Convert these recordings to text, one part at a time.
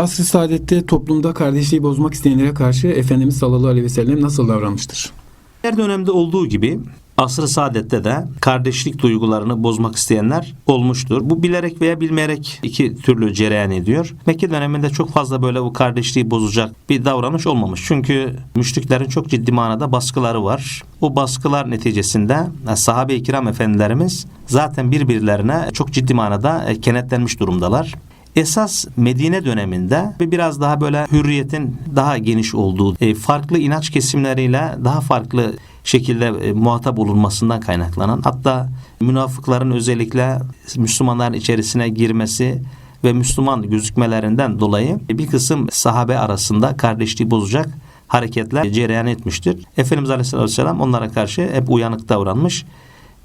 Asr-ı saadette toplumda kardeşliği bozmak isteyenlere karşı Efendimiz sallallahu aleyhi ve sellem nasıl davranmıştır? Her dönemde olduğu gibi asr-ı saadette de kardeşlik duygularını bozmak isteyenler olmuştur. Bu bilerek veya bilmeyerek iki türlü cereyan ediyor. Mekke döneminde çok fazla böyle bu kardeşliği bozacak bir davranış olmamış. Çünkü müşriklerin çok ciddi manada baskıları var. O baskılar neticesinde e, sahabe-i kiram efendilerimiz zaten birbirlerine çok ciddi manada e, kenetlenmiş durumdalar. Esas Medine döneminde ve biraz daha böyle hürriyetin daha geniş olduğu, e, farklı inanç kesimleriyle daha farklı şekilde e, muhatap olunmasından kaynaklanan hatta münafıkların özellikle Müslümanların içerisine girmesi ve Müslüman gözükmelerinden dolayı bir kısım sahabe arasında kardeşliği bozacak hareketler cereyan etmiştir. Efendimiz Aleyhisselatü Vesselam onlara karşı hep uyanık davranmış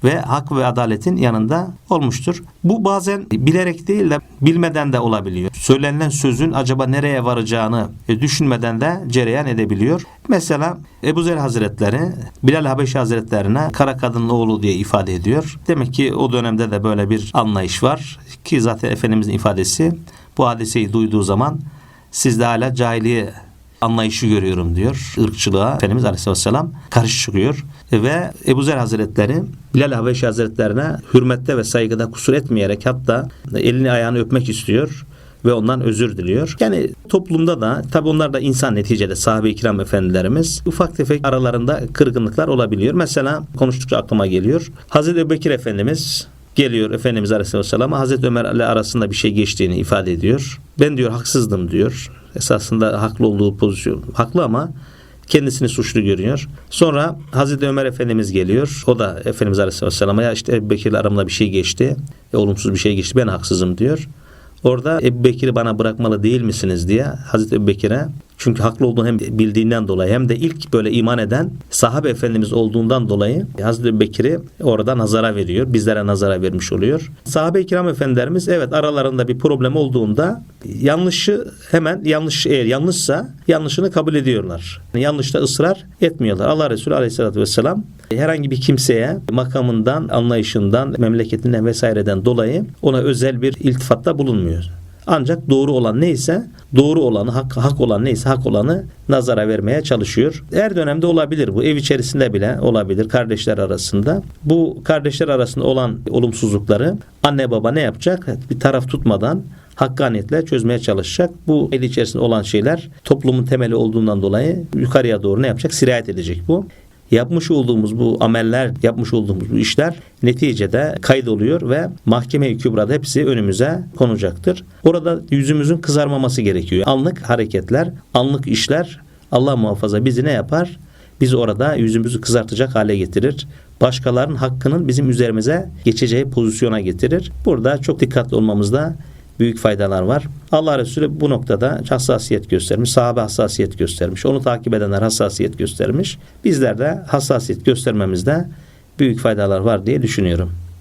ve hak ve adaletin yanında olmuştur. Bu bazen bilerek değil de bilmeden de olabiliyor. Söylenilen sözün acaba nereye varacağını düşünmeden de cereyan edebiliyor. Mesela Ebu Zer Hazretleri Bilal Habeşi Hazretlerine kara kadının oğlu diye ifade ediyor. Demek ki o dönemde de böyle bir anlayış var ki zaten Efendimizin ifadesi bu hadiseyi duyduğu zaman sizde hala cahiliye anlayışı görüyorum diyor. Irkçılığa Efendimiz Aleyhisselam karşı çıkıyor. Ve Ebu Zer Hazretleri Bilal Habeşi Hazretlerine hürmette ve saygıda kusur etmeyerek hatta elini ayağını öpmek istiyor ve ondan özür diliyor. Yani toplumda da tabi onlar da insan neticede sahabe-i kiram efendilerimiz ufak tefek aralarında kırgınlıklar olabiliyor. Mesela konuştukça aklıma geliyor. Hazreti Ebubekir Efendimiz geliyor Efendimiz Aleyhisselam'a Hazreti Ömer ile arasında bir şey geçtiğini ifade ediyor. Ben diyor haksızdım diyor. Esasında haklı olduğu pozisyon haklı ama kendisini suçlu görüyor. Sonra Hazreti Ömer Efendimiz geliyor. O da Efendimiz Aleyhisselam'a ya işte Ebu Bekir'le aramda bir şey geçti. E, olumsuz bir şey geçti. Ben haksızım diyor. Orada Ebu Bekir'i bana bırakmalı değil misiniz diye Hazreti Ebu Bekir'e çünkü haklı olduğunu hem bildiğinden dolayı hem de ilk böyle iman eden sahabe efendimiz olduğundan dolayı Hazreti Bekir'i orada nazara veriyor. Bizlere nazara vermiş oluyor. Sahabe-i kiram efendilerimiz evet aralarında bir problem olduğunda yanlışı hemen yanlış eğer yanlışsa yanlışını kabul ediyorlar. Yanlışta ısrar etmiyorlar. Allah Resulü aleyhissalatü vesselam herhangi bir kimseye makamından, anlayışından, memleketinden vesaireden dolayı ona özel bir iltifatta bulunmuyor. Ancak doğru olan neyse doğru olanı hak, hak olan neyse hak olanı nazara vermeye çalışıyor. Her dönemde olabilir bu. Ev içerisinde bile olabilir kardeşler arasında. Bu kardeşler arasında olan olumsuzlukları anne baba ne yapacak? Bir taraf tutmadan hakkaniyetle çözmeye çalışacak. Bu el içerisinde olan şeyler toplumun temeli olduğundan dolayı yukarıya doğru ne yapacak? Sirayet edecek bu yapmış olduğumuz bu ameller, yapmış olduğumuz bu işler neticede kaydoluyor ve mahkeme-i kübrada hepsi önümüze konacaktır. Orada yüzümüzün kızarmaması gerekiyor. Anlık hareketler, anlık işler Allah muhafaza bizi ne yapar? Bizi orada yüzümüzü kızartacak hale getirir. Başkalarının hakkının bizim üzerimize geçeceği pozisyona getirir. Burada çok dikkatli olmamızda büyük faydalar var. Allah Resulü bu noktada hassasiyet göstermiş. Sahabe hassasiyet göstermiş. Onu takip edenler hassasiyet göstermiş. Bizler de hassasiyet göstermemizde büyük faydalar var diye düşünüyorum.